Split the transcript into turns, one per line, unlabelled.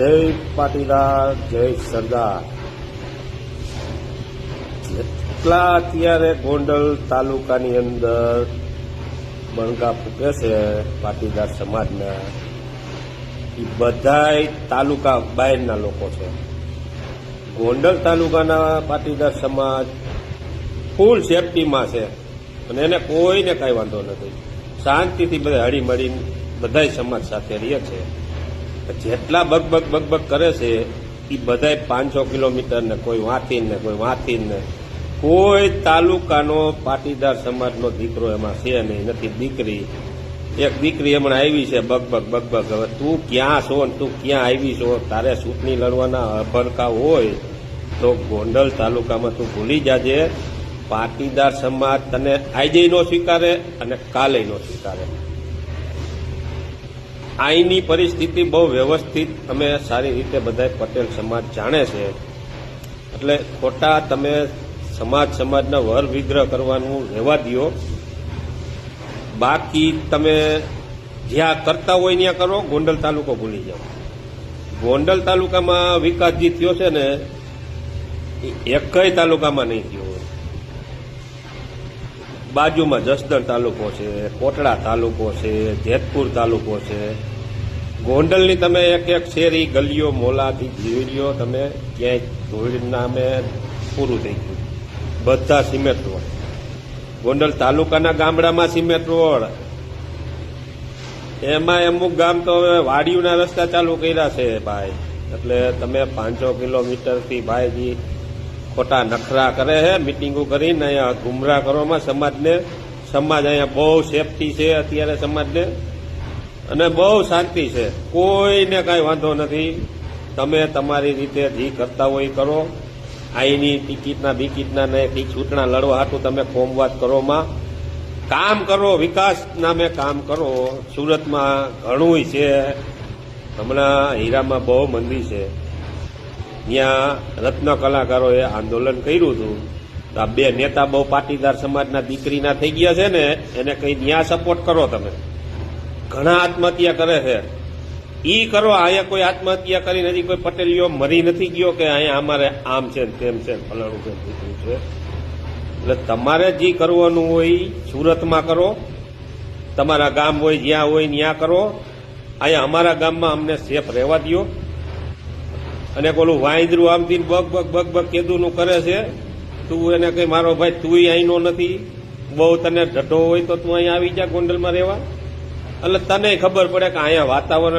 જય પાટીદાર, જય સરદાર. જેટલા અત્યારે ગોંડલ તાલુકાની અંદર બણગા ફૂકે છે પાટીદાર સમાજના, એ બધાય તાલુકા બહારના લોકો છે. ગોંડલ તાલુકાના પાટીદાર સમાજ ફૂલ સેફટીમાં છે અને એને કોઈને કાંઈ વાંધો નથી. શાંતિથી બધા હળી મળીને બધાય સમાજ સાથે રહે છે જેટલા બગબગ બગબગ કરે છે એ બધાય પાંચસો કિલોમીટર ને કોઈ વાંથી ને કોઈ વાંથી ને. કોઈ તાલુકાનો પાટીદાર સમાજનો દીકરો એમાં છે નહીં, નથી દીકરી. એક દીકરી હમણાં આવી છે બગબગ બગબગ હવે તું ક્યાં છો ને તું ક્યાં આવી છો? તારે ચૂંટણી લડવાના અભરકા હોય તો ગોંડલ તાલુકામાં તું ભૂલી જાજે. પાટીદાર સમાજ તને આજે નો સ્વીકારે અને કાલે નો સ્વીકારે. અહીંની પરિસ્થિતિ બહુ વ્યવસ્થિત. અમે સારી રીતે બધા પટેલ સમાજ જાણે છે. એટલે ખોટા તમે સમાજ સમાજના વર વિગ્રહ કરવાનું રહેવા દો બાકી તમે જ્યાં કરતા હોય ત્યાં કરો, ગોંડલ તાલુકો ભૂલી જાઓ. ગોંડલ તાલુકામાં વિકાસ જે થયો છે ને એકય તાલુકામાં નહીં થયો બાજુમાં જસદણ તાલુકો છે કોટડા તાલુકો છે, જેતપુર તાલુકો છે. ગોંડલની તમે એક એક શેરી, ગલીઓ, મોલાથી જીવડીઓ તમે ક્યાંય ધોળી નામે પૂરું થઈ ગયું. બધા સિમેન્ટ રોડ. ગોંડલ તાલુકાના ગામડામાં સિમેન્ટ રોડ. એમાં અમુક ગામ તો હવે વાડીઓના રસ્તા ચાલુ કર્યા છે, ભાઈ. એટલે તમે પાંચસો કિલોમીટરથી ભાઈજી ખોટા નખરા કરે છે મિટિંગો કરીને અહીંયા ગુમરાહ કરવામાં સમાજને, સમાજ અહીંયા બહુ સેફટી છે અત્યારે સમાજને. અને બહુ શાંતિ છે. કોઈને કાંઈ વાંધો નથી. તમે તમારી રીતે જે કરતા હોય કરો. અહીંની ટિકિટના, બિકિટના ને ચૂંટણા લડવા હાટું તમે કોમવાદ કરોમાં કામ કરો, વિકાસ નામે કામ કરો. સુરતમાં ઘણું છે. હમણાં હીરામાં બહુ મંદી છે. ત્યાં રત્ન કલાકારોએ આંદોલન કર્યું હતું. તો આ બે નેતા બહુ પાટીદાર સમાજના દીકરીના થઈ ગયા છે ને, એને કંઈ ત્યાં સપોર્ટ કરો તમે. ઘણા આત્મહત્યા કરે છે. ઈ કરો, અહીંયા કોઈ આત્મહત્યા કરી નથી કોઈ પટેલીઓ મરી નથી ગયો કે અહીંયા અમારે આમ છે તેમ છે ફલાણું છે દીકરું છે. એટલે તમારે જે કરવાનું હોય સુરતમાં કરો. તમારા ગામ હોય, જ્યાં હોય ત્યાં કરો. અહીંયા અમારા ગામમાં અમને સેફ રહેવા દો અને પેલું વાંદરું આમથી બગ બગ બગ બગ કેદુનું કરે છે. તું એને કઈ મારો ભાઈ તું અહીંનો નથી. બહુ તને ઢઢો હોય તો તું અહીંયા આવી જા ગોંડલમાં રહેવા. એટલે તને ખબર પડે કે અહીંયા વાતાવરણ